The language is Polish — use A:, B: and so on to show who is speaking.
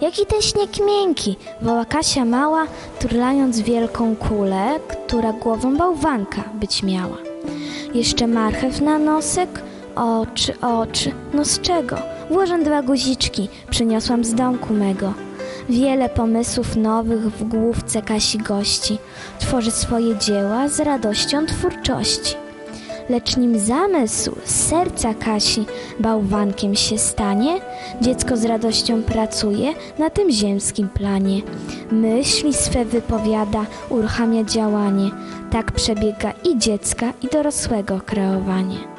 A: Jaki ten śnieg miękki, woła Kasia mała, turlając wielką kulę, która głową bałwanka być miała. Jeszcze marchew na nosek, oczy, oczy, no z czego? Włożę dwa guziczki, przyniosłam z domku mego. Wiele pomysłów nowych w główce Kasi gości. Tworzy swoje dzieła z radością twórczości. Lecz nim zamysł serca Kasi bałwankiem się stanie, dziecko z radością pracuje na tym ziemskim planie. Myśli swe wypowiada, uruchamia działanie. Tak przebiega i dziecka, i dorosłego kreowanie.